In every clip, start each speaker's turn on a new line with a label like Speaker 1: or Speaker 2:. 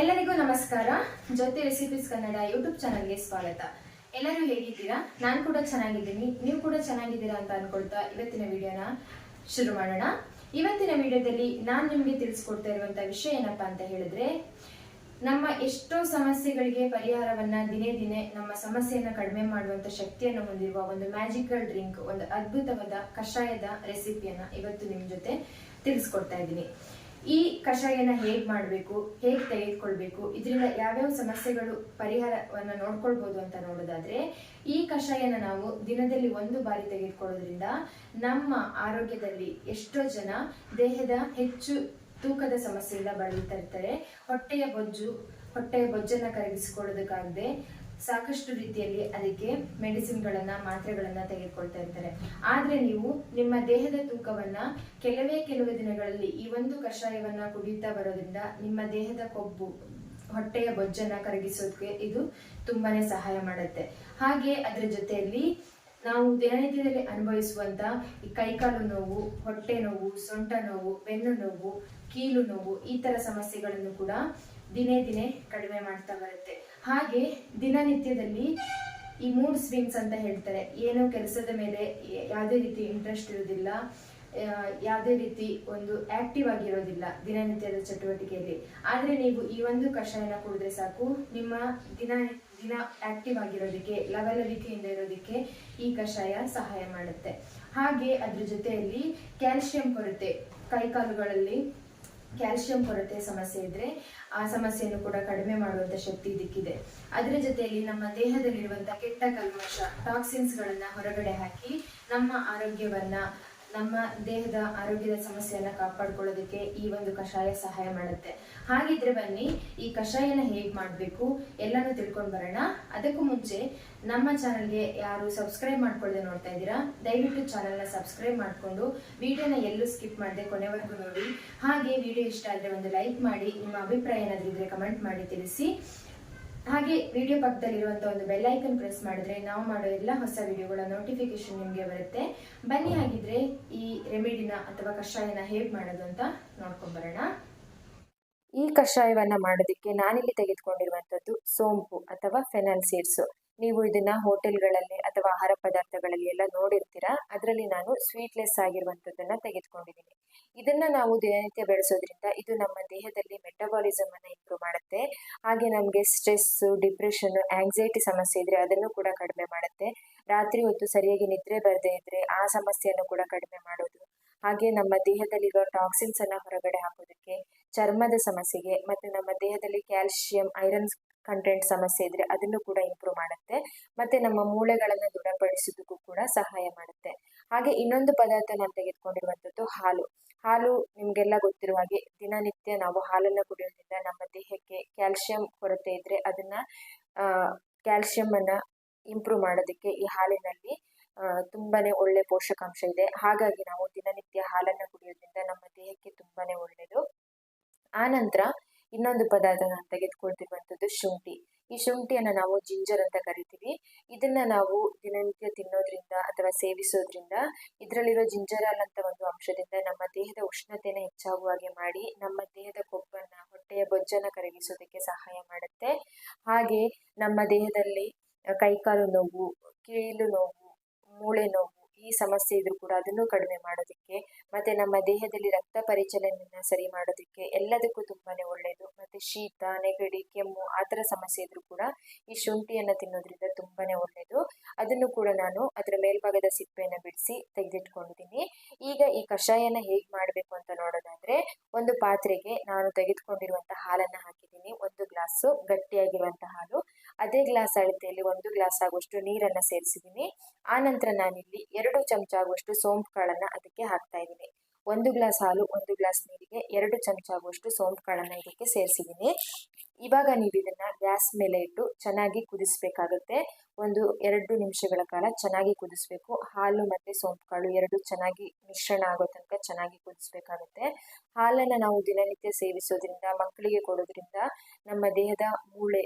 Speaker 1: ಎಲ್ಲರಿಗೂ ನಮಸ್ಕಾರ. ಜೊತೆ ರೆಸಿಪೀಸ್ ಕನ್ನಡ ಯೂಟ್ಯೂಬ್ ಚಾನಲ್ಗೆ ಸ್ವಾಗತ. ಎಲ್ಲರೂ ಹೇಗಿದ್ದೀರಾ? ನಾನು ಕೂಡ ಚೆನ್ನಾಗಿದ್ದೀನಿ. ನೀವು ಕೂಡ ಚೆನ್ನಾಗಿದ್ದೀರಾ ಅಂತ ಅನ್ಕೊಳ್ತಾ ಇವತ್ತಿನ ವಿಡಿಯೋನ ಶುರು ಮಾಡೋಣ. ಇವತ್ತಿನ ವಿಡಿಯೋದಲ್ಲಿ ನಾನು ನಿಮಗೆ ತಿಳಿಸ್ಕೊಡ್ತಾ ಇರುವಂತ ವಿಷಯ ಏನಪ್ಪಾ ಅಂತ ಹೇಳಿದ್ರೆ, ನಮ್ಮ ಎಷ್ಟೋ ಸಮಸ್ಯೆಗಳಿಗೆ ಪರಿಹಾರವನ್ನ ದಿನೇ ದಿನೇ ನಮ್ಮ ಸಮಸ್ಯೆಯನ್ನ ಕಡಿಮೆ ಮಾಡುವಂತ ಶಕ್ತಿಯನ್ನು ಹೊಂದಿರುವ ಒಂದು ಮ್ಯಾಜಿಕಲ್ ಡ್ರಿಂಕ್ ಒಂದು ಅದ್ಭುತವಾದ ಕಷಾಯದ ರೆಸಿಪಿಯನ್ನ ಇವತ್ತು ನಿಮ್ ಜೊತೆ ತಿಳಿಸ್ಕೊಡ್ತಾ ಇದ್ದೀನಿ. ಈ ಕಷಾಯನ ಹೇಗ್ ಮಾಡಬೇಕು, ಹೇಗ್ ತೆಗೆದುಕೊಳ್ಬೇಕು, ಇದರಿಂದ ಯಾವ್ಯಾವ ಸಮಸ್ಯೆಗಳು ಪರಿಹಾರವನ್ನ ನೋಡ್ಕೊಳ್ಬಹುದು ಅಂತ ನೋಡೋದಾದ್ರೆ, ಈ ಕಷಾಯನ ನಾವು ದಿನದಲ್ಲಿ ಒಂದು ಬಾರಿ ತೆಗೆದುಕೊಳ್ಳೋದ್ರಿಂದ ನಮ್ಮ ಆರೋಗ್ಯದಲ್ಲಿ ಎಷ್ಟೋ ಜನ ದೇಹದ ಹೆಚ್ಚು ತೂಕದ ಸಮಸ್ಯೆಯಿಂದ ಬಳಲುತ್ತಿರ್ತಾರೆ ಹೊಟ್ಟೆಯ ಬೊಜ್ಜು, ಹೊಟ್ಟೆಯ ಬೊಜ್ಜನ್ನ ಕರಗಿಸಿಕೊಳ್ಳೋದಕ್ಕಾಗದೆ ಸಾಕಷ್ಟು ರೀತಿಯಲ್ಲಿ ಅದಕ್ಕೆ ಮೆಡಿಸಿನ್ಗಳನ್ನ, ಮಾತ್ರೆಗಳನ್ನ ತೆಗೆದುಕೊಳ್ತಾ ಇರ್ತಾರೆ. ಆದ್ರೆ ನೀವು ನಿಮ್ಮ ದೇಹದ ತೂಕವನ್ನ ಕೆಲವೇ ಕೆಲವು ದಿನಗಳಲ್ಲಿ ಈ ಒಂದು ಕಷಾಯವನ್ನ ಕುಡಿಯುತ್ತಾ ಬರೋದ್ರಿಂದ ನಿಮ್ಮ ದೇಹದ ಕೊಬ್ಬು, ಹೊಟ್ಟೆಯ ಬೊಜ್ಜನ್ನ ಕರಗಿಸೋದಕ್ಕೆ ಇದು ತುಂಬಾನೇ ಸಹಾಯ ಮಾಡುತ್ತೆ. ಹಾಗೆ ಅದರ ಜೊತೆಯಲ್ಲಿ ನಾವು ದಿನನಿತ್ಯದಲ್ಲಿ ಅನುಭವಿಸುವಂತ ಈ ಕೈಕಾಲು ನೋವು, ಹೊಟ್ಟೆ ನೋವು, ಸೊಂಟ ನೋವು, ಬೆನ್ನು ನೋವು, ಕೀಲು ನೋವು ಈ ತರ ಸಮಸ್ಯೆಗಳನ್ನು ಕೂಡ ದಿನೇ ದಿನೇ ಕಡಿಮೆ ಮಾಡ್ತಾ ಬರುತ್ತೆ. ಹಾಗೆ ದಿನನಿತ್ಯದಲ್ಲಿ ಈ ಮೂಡ್ ಸ್ವಿಂಗ್ಸ್ ಅಂತ ಹೇಳ್ತಾರೆ. ಏನೋ ಕೆಲಸದ ಮೇಲೆ ಯಾವುದೇ ರೀತಿ ಇಂಟ್ರೆಸ್ಟ್ ಇರೋದಿಲ್ಲ ಯಾವುದೇ ರೀತಿ ಒಂದು ಆಕ್ಟಿವ್ ಆಗಿರೋದಿಲ್ಲ ದಿನನಿತ್ಯದ ಚಟುವಟಿಕೆಯಲ್ಲಿ. ಆದರೆ ನೀವು ಈ ಒಂದು ಕಷಾಯನ ಕುಡಿದ್ರೆ ಸಾಕು. ನಿಮ್ಮ ದಿನ ದಿನ ಆಕ್ಟಿವ್ ಆಗಿರೋದಕ್ಕೆ ಲವಲವಿಕೆಯಿಂದ ಇರೋದಕ್ಕೆ ಈ ಕಷಾಯ ಸಹಾಯ ಮಾಡುತ್ತೆ. ಹಾಗೆ ಅದ್ರ ಜೊತೆಯಲ್ಲಿ ಕ್ಯಾಲ್ಸಿಯಂ ಕೊರತೆ, ಕೈಕಾಲುಗಳಲ್ಲಿ ಕ್ಯಾಲ್ಸಿಯಂ ಕೊರತೆ ಸಮಸ್ಯೆ ಇದ್ರೆ ಆ ಸಮಸ್ಯೆಯನ್ನು ಕೂಡ ಕಡಿಮೆ ಮಾಡುವಂತ ಶಕ್ತಿ ಇದಕ್ಕಿದೆ. ಅದರ ಜೊತೆಯಲ್ಲಿ ನಮ್ಮ ದೇಹದಲ್ಲಿರುವಂತಹ ಕೆಟ್ಟ ಕಲ್ಮಶ ಟಾಕ್ಸಿನ್ಸ್ ಗಳನ್ನ ಹೊರಗಡೆ ಹಾಕಿ ನಮ್ಮ ಆರೋಗ್ಯವನ್ನ ನಮ್ಮ ದೇಹದ ಆರೋಗ್ಯದ ಸಮಸ್ಯೆಯನ್ನ ಕಾಪಾಡ್ಕೊಳ್ಳೋದಕ್ಕೆ ಈ ಒಂದು ಕಷಾಯ ಸಹಾಯ ಮಾಡುತ್ತೆ. ಹಾಗಿದ್ರೆ ಬನ್ನಿ, ಈ ಕಷಾಯನ ಹೇಗ್ ಮಾಡ್ಬೇಕು ಎಲ್ಲಾನು ತಿಳ್ಕೊಂಡ್ ಬರೋಣ. ಅದಕ್ಕೂ ಮುಂಚೆ ನಮ್ಮ ಚಾನಲ್ಗೆ ಯಾರು ಸಬ್ಸ್ಕ್ರೈಬ್ ಮಾಡ್ಕೊಳ್ಳದೆ ನೋಡ್ತಾ ಇದ್ದೀರಾ, ದಯವಿಟ್ಟು ಚಾನಲ್ನ ಸಬ್ಸ್ಕ್ರೈಬ್ ಮಾಡ್ಕೊಂಡು ವಿಡಿಯೋನ ಎಲ್ಲೂ ಸ್ಕಿಪ್ ಮಾಡದೆ ಕೊನೆವರೆಗೂ ನೋಡಿ. ಹಾಗೆ ವಿಡಿಯೋ ಇಷ್ಟ ಆದ್ರೆ ಒಂದು ಲೈಕ್ ಮಾಡಿ, ನಿಮ್ಮ ಅಭಿಪ್ರಾಯ ಏನಾದ್ರೂ ಇದ್ರೆ ಕಮೆಂಟ್ ಮಾಡಿ ತಿಳಿಸಿ. ಹಾಗೆ ವಿಡಿಯೋ ಪಕ್ಕದಲ್ಲಿರುವಂತ ಒಂದು ಬೆಲ್ ಐಕನ್ ಪ್ರೆಸ್ ಮಾಡಿದ್ರೆ ನಾವು ಮಾಡೋ ಎಲ್ಲ ಹೊಸ ವಿಡಿಯೋಗಳ ನೋಟಿಫಿಕೇಶನ್ ನಿಮಗೆ ಬರುತ್ತೆ. ಬನ್ನಿ ಹಾಗಿದ್ರೆ ಈ ರೆಮಿಡಿನ ಅಥವಾ ಕಷಾಯನ ಹೇಗೆ ಮಾಡೋದು ಅಂತ ನೋಡ್ಕೊಂಡ್ ಬರೋಣ. ಈ ಕಷಾಯವನ್ನ ಮಾಡೋದಕ್ಕೆ ನಾನಿಲ್ಲಿ ತೆಗೆದುಕೊಂಡಿರುವಂತದ್ದು ಸೋಂಪು ಅಥವಾ ಫೆನಲ್ ಸೀಡ್ಸ್ ನೀವು ಇದನ್ನ ಹೋಟೆಲ್ಗಳಲ್ಲಿ ಅಥವಾ ಆಹಾರ ಪದಾರ್ಥಗಳಲ್ಲಿ ಎಲ್ಲ ನೋಡಿರ್ತೀರಾ? ಅದರಲ್ಲಿ ನಾನು ಸ್ವೀಟ್ಲೆಸ್ ಆಗಿರುವಂತದ್ದನ್ನ ತೆಗೆದುಕೊಂಡಿದ್ದೀನಿ. ಇದನ್ನ ನಾವು ದಿನನಿತ್ಯ ಬೆಳೆಸೋದ್ರಿಂದ ಇದು ನಮ್ಮ ದೇಹದಲ್ಲಿ ಮೆಟಬಾಲಿಸಮ್ ಅನ್ನ ಇಂಪ್ರೂವ್ ಮಾಡುತ್ತೆ. ಹಾಗೆ ನಮಗೆ ಸ್ಟ್ರೆಸ್ ಡಿಪ್ರೆಷನ್ ಆಂಗ್ಸೈಟಿ ಸಮಸ್ಯೆ ಇದ್ರೆ ಅದನ್ನು ಕೂಡ ಕಡಿಮೆ ಮಾಡುತ್ತೆ. ರಾತ್ರಿ ಹೊತ್ತು ಸರಿಯಾಗಿ ನಿದ್ರೆ ಬರದೇ ಇದ್ರೆ ಆ ಸಮಸ್ಯೆಯನ್ನು ಕೂಡ ಕಡಿಮೆ ಮಾಡೋದು. ಹಾಗೆ ನಮ್ಮ ದೇಹದಲ್ಲಿರೋ ಟಾಕ್ಸಿನ್ಸ್ ಅನ್ನ ಹೊರಗಡೆ ಹಾಕೋದಕ್ಕೆ, ಚರ್ಮದ ಸಮಸ್ಯೆಗೆ ಮತ್ತೆ ನಮ್ಮ ದೇಹದಲ್ಲಿ ಕ್ಯಾಲ್ಸಿಯಂ ಐರನ್ ಕಂಟೆಂಟ್ ಸಮಸ್ಯೆ ಇದ್ರೆ ಅದನ್ನು ಕೂಡ ಇಂಪ್ರೂವ್ ಮಾಡುತ್ತೆ. ಮತ್ತೆ ನಮ್ಮ ಮೂಳೆಗಳನ್ನು ದೃಢಪಡಿಸೋದಕ್ಕೂ ಕೂಡ ಸಹಾಯ ಮಾಡುತ್ತೆ. ಹಾಗೆ ಇನ್ನೊಂದು ಪದಾರ್ಥ ನಾನು ತೆಗೆದುಕೊಂಡಿರುವಂಥದ್ದು ಹಾಲು. ಹಾಲು ನಿಮಗೆಲ್ಲ ಗೊತ್ತಿರುವ ಹಾಗೆ ದಿನನಿತ್ಯ ನಾವು ಹಾಲನ್ನು ಕುಡಿಯೋದ್ರಿಂದ ನಮ್ಮ ದೇಹಕ್ಕೆ ಕ್ಯಾಲ್ಸಿಯಂ ಕೊರತೆ ಇದ್ದರೆ ಅದನ್ನ ಕ್ಯಾಲ್ಸಿಯಂ ಅನ್ನ ಇಂಪ್ರೂವ್ ಮಾಡೋದಕ್ಕೆ ಈ ಹಾಲಿನಲ್ಲಿ ತುಂಬಾ ಒಳ್ಳೆ ಪೋಷಕಾಂಶ ಇದೆ. ಹಾಗಾಗಿ ನಾವು ದಿನನಿತ್ಯ ಹಾಲನ್ನು ಕುಡಿಯೋದ್ರಿಂದ ನಮ್ಮ ದೇಹಕ್ಕೆ ತುಂಬಾನೇ ಒಳ್ಳೆಯದು. ಆನಂತರ ನಂತರ ಇನ್ನೊಂದು ಪದಾರ್ಥ ನಾನು ತೆಗೆದುಕೊಳ್ತಿರುವಂಥದ್ದು ಶುಂಠಿ. ಈ ಶುಂಠಿಯನ್ನು ನಾವು ಜಿಂಜರ್ ಅಂತ ಕರಿತೀವಿ. ಇದನ್ನ ನಾವು ದಿನನಿತ್ಯ ತಿನ್ನೋದ್ರಿಂದ ಅಥವಾ ಸೇವಿಸೋದ್ರಿಂದ ಇದರಲ್ಲಿರೋ ಜಿಂಜರಾಲ್ ಅಂತ ಒಂದು ಅಂಶದಿಂದ ನಮ್ಮ ದೇಹದ ಉಷ್ಣತೆನ ಹೆಚ್ಚಾಗುವ ಹಾಗೆ ಮಾಡಿ ನಮ್ಮ ದೇಹದ ಕೊಬ್ಬನ್ನ, ಹೊಟ್ಟೆಯ ಬೊಜ್ಜನ್ನ ಕರಗಿಸೋದಕ್ಕೆ ಸಹಾಯ ಮಾಡುತ್ತೆ. ಹಾಗೆ ನಮ್ಮ ದೇಹದಲ್ಲಿ ಕೈಕಾಲು ನೋವು ಕೀಲು ನೋವು, ಮೂಳೆ ನೋವು ಈ ಸಮಸ್ಯೆ ಇದ್ರೂ ಕೂಡ ಅದನ್ನು ಕಡಿಮೆ ಮಾಡೋದಕ್ಕೆ, ಮತ್ತೆ ನಮ್ಮ ದೇಹದಲ್ಲಿ ರಕ್ತ ಪರಿಚಲನೆಯನ್ನ ಸರಿ ಮಾಡೋದಕ್ಕೆ ಎಲ್ಲದಕ್ಕೂ ತುಂಬಾನೇ ಒಳ್ಳೆಯದು ಮತ್ತೆ ಶೀತ, ನೆಗಡಿ, ಕೆಮ್ಮು ಆ ಥರ ಸಮಸ್ಯೆ ಇದ್ರೂ ಕೂಡ ಈ ಶುಂಠಿಯನ್ನು ತಿನ್ನೋದ್ರಿಂದ ತುಂಬಾನೇ ಒಳ್ಳೆಯದು ಅದನ್ನು ಕೂಡ ನಾನು ಅದರ ಮೇಲ್ಭಾಗದ ಸಿಪ್ಪೆಯನ್ನು ಬಿಡಿಸಿ ತೆಗೆದಿಟ್ಕೊಂಡಿದ್ದೀನಿ. ಈಗ ಈ ಕಷಾಯನ ಹೇಗೆ ಮಾಡಬೇಕು ಅಂತ ನೋಡೋದಾದ್ರೆ, ಒಂದು ಪಾತ್ರೆಗೆ ನಾನು ತೆಗೆದುಕೊಂಡಿರುವಂಥ ಹಾಲನ್ನು ಹಾಕಿದ್ದೀನಿ. ಒಂದು ಗ್ಲಾಸು ಗಟ್ಟಿಯಾಗಿರುವಂಥ ಹಾಲು. ಅದೇ ಗ್ಲಾಸ್ ಅಳತೆಯಲ್ಲಿ ಒಂದು ಗ್ಲಾಸ್ ಆಗುವಷ್ಟು ನೀರನ್ನು ಸೇರಿಸಿದ್ದೀನಿ. ಆನಂತರ ನಂತರ ನಾನಿಲ್ಲಿ ಎರಡು ಚಮಚ ಆಗುವಷ್ಟು ಸೋಂಪು ಕಾಳನ್ನು ಅದಕ್ಕೆ ಹಾಕ್ತಾ ಇದ್ದೀನಿ. ಒಂದು ಗ್ಲಾಸ್ ಹಾಲು, ಒಂದು ಗ್ಲಾಸ್ ನೀರಿಗೆ, ಎರಡು ಚಮಚ ಆಗುವಷ್ಟು ಸೋಂಪು ಕಾಳನ್ನು ಇದಕ್ಕೆ ಸೇರಿಸಿದ್ದೀನಿ. ಇವಾಗ ನೀವು ಇದನ್ನು ಗ್ಯಾಸ್ ಮೇಲೆ ಇಟ್ಟು ಚೆನ್ನಾಗಿ ಕುದಿಸಬೇಕಾಗುತ್ತೆ. ಒಂದು ಎರಡು ನಿಮಿಷಗಳ ಕಾಲ ಚೆನ್ನಾಗಿ ಕುದಿಸ್ಬೇಕು. ಹಾಲು ಮತ್ತು ಸೋಂಪು ಎರಡು ಚೆನ್ನಾಗಿ ಮಿಶ್ರಣ ಆಗೋ ತನಕ ಚೆನ್ನಾಗಿ ಕುದಿಸಬೇಕಾಗುತ್ತೆ. ಹಾಲನ್ನು ನಾವು ದಿನನಿತ್ಯ ಸೇವಿಸೋದ್ರಿಂದ, ಮಕ್ಕಳಿಗೆ ಕೊಡೋದ್ರಿಂದ ನಮ್ಮ ದೇಹದ ಮೂಳೆ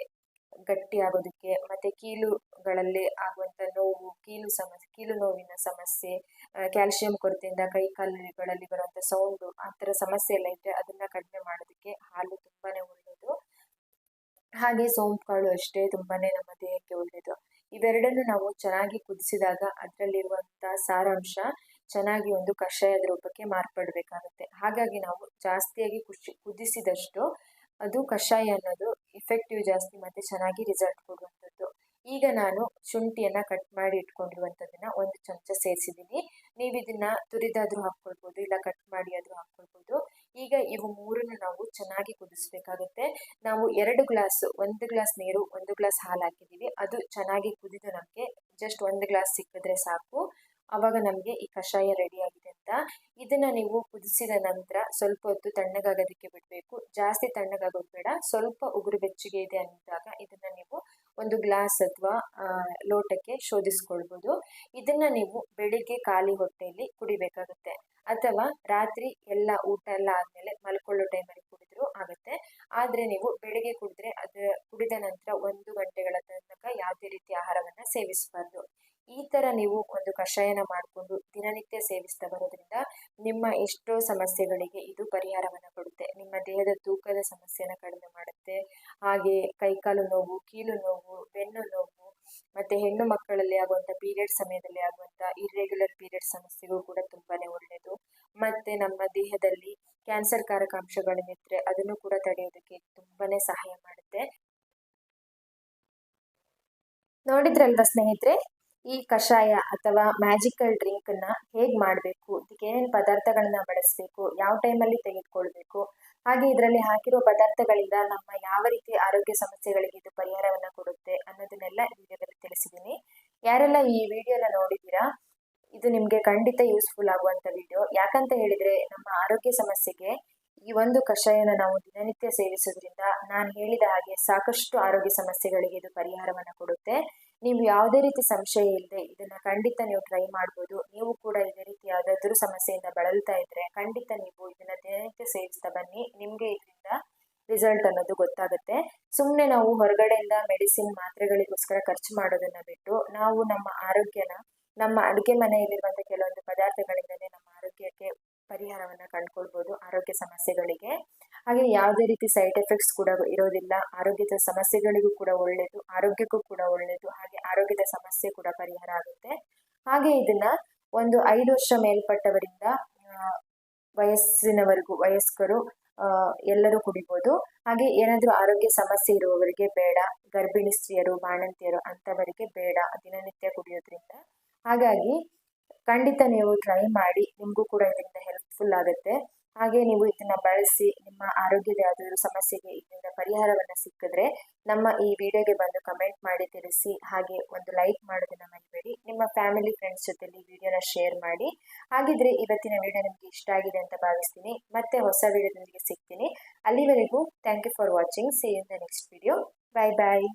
Speaker 1: ಗಟ್ಟಿ ಆಗೋದಕ್ಕೆ ಮತ್ತೆ ಕೀಲುಗಳಲ್ಲಿ ಆಗುವಂಥ ನೋವು, ಕೀಲು ಸಮಸ್ಯೆ, ಕೀಲು ನೋವಿನ ಸಮಸ್ಯೆ ಕ್ಯಾಲ್ಸಿಯಂ ಕೊರತೆಯಿಂದ ಕೈ ಕಾಲುಗಳಲ್ಲಿ ಬರುವಂಥ ಸೌಂಡು ಆ ಥರ ಸಮಸ್ಯೆ ಎಲ್ಲ ಇದ್ದರೆ ಅದನ್ನು ಕಡಿಮೆ ಮಾಡೋದಕ್ಕೆ ಹಾಲು ತುಂಬಾನೇ ಒಳ್ಳೆಯದು
Speaker 2: ಹಾಗೆ ಸೋಂಪು ಅಷ್ಟೇ ತುಂಬಾ ನಮ್ಮ ದೇಹಕ್ಕೆ ಒಳ್ಳೆಯದು ಇವೆರಡನ್ನು ನಾವು ಚೆನ್ನಾಗಿ ಕುದಿಸಿದಾಗ ಅದರಲ್ಲಿರುವಂಥ ಸಾರಾಂಶ ಚೆನ್ನಾಗಿ ಒಂದು ಕಷಾಯದ ರೂಪಕ್ಕೆ ಮಾರ್ಪಡಬೇಕಾಗುತ್ತೆ. ಹಾಗಾಗಿ ನಾವು ಜಾಸ್ತಿಯಾಗಿ ಕುಶಿ ಕುದಿಸಿದಷ್ಟು ಅದು ಕಷಾಯ ಅನ್ನೋದು ಇಫೆಕ್ಟಿವ್ ಜಾಸ್ತಿ ಮತ್ತು ಚೆನ್ನಾಗಿ ರಿಸಲ್ಟ್ ಕೊಡುವಂಥದ್ದು. ಈಗ ನಾನು ಶುಂಠಿಯನ್ನು ಕಟ್ ಮಾಡಿ ಇಟ್ಕೊಂಡಿರುವಂಥದ್ದನ್ನು ಒಂದು ಚಮಚ ಸೇರಿಸಿದ್ದೀನಿ. ನೀವು ಇದನ್ನು ತುರಿದಾದರೂ ಹಾಕ್ಕೊಳ್ಬೋದು, ಇಲ್ಲ ಕಟ್ ಮಾಡಿ ಆದರೂ ಹಾಕ್ಕೊಳ್ಬೋದು. ಈಗ ಇವು ಮೂರನ್ನು ನಾವು ಚೆನ್ನಾಗಿ ಕುದಿಸ್ಬೇಕಾಗುತ್ತೆ. ನಾವು ಎರಡು ಗ್ಲಾಸ್ ಒಂದು ಗ್ಲಾಸ್ ನೀರು, ಒಂದು ಗ್ಲಾಸ್ ಹಾಲು ಹಾಕಿದ್ದೀವಿ. ಅದು ಚೆನ್ನಾಗಿ ಕುದಿದು ನಮಗೆ ಜಸ್ಟ್ ಒಂದು ಗ್ಲಾಸ್ ಸಿಕ್ಕಿದ್ರೆ ಸಾಕು. ಅವಾಗ ನಮಗೆ ಈ ಕಷಾಯ ರೆಡಿ ಆಗಿದೆ ಅಂತ. ಇದನ್ನು ನೀವು ಕುದಿಸಿದ ನಂತರ ಸ್ವಲ್ಪ ಹೊತ್ತು ತಣ್ಣಗಾಗೋದಕ್ಕೆ ಬಿಡಬೇಕು. ಜಾಸ್ತಿ ತಣ್ಣಗಾಗೋದು ಬೇಡ ಸ್ವಲ್ಪ ಉಗುರು ಬೆಚ್ಚಗೆ ಇದೆ ಅಂದಾಗ ಇದನ್ನ ನೀವು ಒಂದು ಗ್ಲಾಸ್ ಅಥವಾ ಲೋಟಕ್ಕೆ ಶೋಧಿಸ್ಕೊಳ್ಬೋದು. ಇದನ್ನ ನೀವು ಬೆಳಿಗ್ಗೆ ಖಾಲಿ ಹೊಟ್ಟೆಯಲ್ಲಿ ಕುಡಿಬೇಕಾಗುತ್ತೆ. ಅಥವಾ ರಾತ್ರಿ ಎಲ್ಲ ಊಟ ಎಲ್ಲ ಆದಮೇಲೆ ಮಲ್ಕೊಳ್ಳೋ ಟೈಮಲ್ಲಿ ಕುಡಿದ್ರು ಆಗುತ್ತೆ. ಆದ್ರೆ ನೀವು ಬೆಳಿಗ್ಗೆ ಕುಡಿದ್ರೆ ಅದು, ಕುಡಿದ ನಂತರ ಒಂದು ಗಂಟೆಗಳ ತನಕ ಯಾವುದೇ ರೀತಿ ಆಹಾರವನ್ನ ಸೇವಿಸಬಾರ್ದು. ಈ ತರ ನೀವು ಒಂದು ಕಷಾಯನ ಮಾಡಿಕೊಂಡು ಸೇವಿಸ್ತಾ ಬರೋದ್ರಿಂದ ನಿಮ್ಮ ಎಷ್ಟೋ ಸಮಸ್ಯೆಗಳಿಗೆ ಇದು ಪರಿಹಾರವನ್ನು ಕೊಡುತ್ತೆ. ನಿಮ್ಮ ದೇಹದ ತೂಕದ ಸಮಸ್ಯೆನ ಕಡಿಮೆ ಮಾಡುತ್ತೆ. ಹಾಗೆ ಕೈಕಾಲು ನೋವು, ಕೀಲು ನೋವು, ಬೆನ್ನು ನೋವು, ಮತ್ತೆ ಹೆಣ್ಣು ಮಕ್ಕಳಲ್ಲಿ ಆಗುವಂಥ ಪೀರಿಯಡ್ ಸಮಯದಲ್ಲಿ ಆಗುವಂಥ ಇರ್ರೆಗ್ಯುಲರ್ ಪೀರಿಯಡ್ ಸಮಸ್ಯೆಗೂ ಕೂಡ ತುಂಬಾನೇ ಒಳ್ಳೆಯದು. ಮತ್ತೆ ನಮ್ಮ ದೇಹದಲ್ಲಿ ಕ್ಯಾನ್ಸರ್ ಕಾರಕ ಅಂಶಗಳಿದ್ರೆ ಅದನ್ನು ಕೂಡ ತಡೆಯೋದಕ್ಕೆ ತುಂಬಾನೇ ಸಹಾಯ ಮಾಡುತ್ತೆ. ನೋಡಿದ್ರಲ್ವಾ ಸ್ನೇಹಿತರೆ? ಈ ಕಷಾಯ ಅಥವಾ ಮ್ಯಾಜಿಕಲ್ ಡ್ರಿಂಕನ್ನು ಹೇಗೆ ಮಾಡಬೇಕು? ಇದಕ್ಕೆ ಏನೇನು ಪದಾರ್ಥಗಳನ್ನ ಬಳಸಬೇಕು? ಯಾವ ಟೈಮಲ್ಲಿ ತೆಗೆದುಕೊಳ್ಬೇಕು? ಹಾಗೆ ಇದರಲ್ಲಿ ಹಾಕಿರೋ ಪದಾರ್ಥಗಳಿಂದ ನಮ್ಮ ಯಾವ ರೀತಿ ಆರೋಗ್ಯ ಸಮಸ್ಯೆಗಳಿಗೆ ಇದು ಪರಿಹಾರವನ್ನು ಕೊಡುತ್ತೆ ಅನ್ನೋದನ್ನೆಲ್ಲ ವಿಡಿಯೋದಲ್ಲಿ ತಿಳಿಸಿದ್ದೀನಿ ಯಾರೆಲ್ಲ ಈ ವಿಡಿಯೋನ ನೋಡಿದ್ದೀರಾ, ಇದು ನಿಮಗೆ ಖಂಡಿತ ಯೂಸ್ಫುಲ್ ಆಗುವಂಥ ವಿಡಿಯೋ. ಯಾಕಂತ ಹೇಳಿದರೆ, ನಮ್ಮ ಆರೋಗ್ಯ ಸಮಸ್ಯೆಗೆ ಈ ಒಂದು ಕಷಾಯನ ನಾವು ದಿನನಿತ್ಯ ಸೇವಿಸೋದ್ರಿಂದ ನಾನು ಹೇಳಿದ ಹಾಗೆ ಸಾಕಷ್ಟು ಆರೋಗ್ಯ ಸಮಸ್ಯೆಗಳಿಗೆ ಇದು ಪರಿಹಾರವನ್ನು ಕೊಡುತ್ತೆ. ನೀವು ಯಾವುದೇ ರೀತಿ ಸಂಶಯ ಇಲ್ಲದೆ ಇದನ್ನು ಖಂಡಿತ ನೀವು ಟ್ರೈ ಮಾಡ್ಬೋದು. ನೀವು ಕೂಡ ಇದೇ ರೀತಿ ಯಾವುದಾದ್ರೂ ಸಮಸ್ಯೆಯಿಂದ ಬಳಲ್ತಾ ಇದ್ದರೆ ಖಂಡಿತ ನೀವು ಇದನ್ನು ದಿನನಿತ್ಯ ಸೇವಿಸ್ತಾ ಬನ್ನಿ. ನಿಮಗೆ ಇದರಿಂದ ರಿಸಲ್ಟ್ ಅನ್ನೋದು ಗೊತ್ತಾಗುತ್ತೆ. ಸುಮ್ಮನೆ ನಾವು ಹೊರಗಡೆಯಿಂದ ಮೆಡಿಸಿನ್ ಮಾತ್ರೆಗಳಿಗೋಸ್ಕರ ಖರ್ಚು ಮಾಡೋದನ್ನು ಬಿಟ್ಟು ನಾವು ನಮ್ಮ ಆರೋಗ್ಯನ, ನಮ್ಮ ಅಡುಗೆ ಮನೆಯಲ್ಲಿರುವಂಥ ಕೆಲವೊಂದು ಪದಾರ್ಥಗಳಿಂದಲೇ ನಮ್ಮ ಆರೋಗ್ಯಕ್ಕೆ ಪರಿಹಾರವನ್ನು ಕಂಡುಕೊಳ್ಬೋದು ಆರೋಗ್ಯ ಸಮಸ್ಯೆಗಳಿಗೆ. ಹಾಗೆ ಯಾವುದೇ ರೀತಿ ಸೈಡ್ ಎಫೆಕ್ಟ್ಸ್ ಕೂಡ ಇರೋದಿಲ್ಲ. ಆರೋಗ್ಯದ ಸಮಸ್ಯೆಗಳಿಗೂ ಕೂಡ ಒಳ್ಳೆಯದು ಆರೋಗ್ಯಕ್ಕೂ ಕೂಡ ಒಳ್ಳೆಯದು ಹಾಗೆ ಆರೋಗ್ಯದ ಸಮಸ್ಯೆ ಕೂಡ ಪರಿಹಾರ ಆಗುತ್ತೆ. ಹಾಗೆ ಇದನ್ನ ಒಂದು ಐದು ವರ್ಷ ಮೇಲ್ಪಟ್ಟವರಿಂದ ವಯಸ್ಸಿನವರೆಗೂ, ವಯಸ್ಕರು ಎಲ್ಲರೂ ಕುಡಿಬೋದು. ಹಾಗೆ ಏನಾದರೂ ಆರೋಗ್ಯ ಸಮಸ್ಯೆ ಇರುವವರಿಗೆ ಬೇಡ. ಗರ್ಭಿಣಿ ಸ್ತ್ರೀಯರು, ಬಾಣಂತಿಯರು ಅಂಥವರಿಗೆ ಬೇಡ. ದಿನನಿತ್ಯ ಕುಡಿಯೋದ್ರಿಂದ. ಹಾಗಾಗಿ ಖಂಡಿತ ನೀವು ಟ್ರೈ ಮಾಡಿ. ನಿಮಗೂ ಕೂಡ ಇದರಿಂದ ಹೆಲ್ಪ್ಫುಲ್ ಆಗುತ್ತೆ. ಹಾಗೆ ನೀವು ಇದನ್ನ ಬಳಸಿ ನಿಮ್ಮ ಆರೋಗ್ಯದ ಯಾವುದಾದ್ರೂ ಸಮಸ್ಯೆಗೆ ಇದರಿಂದ ಪರಿಹಾರವನ್ನು ಸಿಕ್ಕಿದ್ರೆ ನಮ್ಮ ಈ ವಿಡಿಯೋಗೆ ಬಂದು ಕಮೆಂಟ್ ಮಾಡಿ ತಿಳಿಸಿ. ಹಾಗೆ ಒಂದು ಲೈಕ್ ಮಾಡೋದನ್ನ ಮರಿಬೇಡಿ. ನಿಮ್ಮ ಫ್ಯಾಮಿಲಿ ಫ್ರೆಂಡ್ಸ್ ಜೊತೆಲಿ ವಿಡಿಯೋನ ಶೇರ್ ಮಾಡಿ. ಹಾಗಿದ್ರೆ ಇವತ್ತಿನ ವಿಡಿಯೋ ನಿಮಗೆ ಇಷ್ಟ ಆಗಿದೆ ಅಂತ ಭಾವಿಸ್ತೀನಿ. ಮತ್ತೆ ಹೊಸ ವಿಡಿಯೋದೊಂದಿಗೆ ಸಿಗ್ತೀನಿ. ಅಲ್ಲಿವರೆಗೂ thank you for watching see in the next video bye bye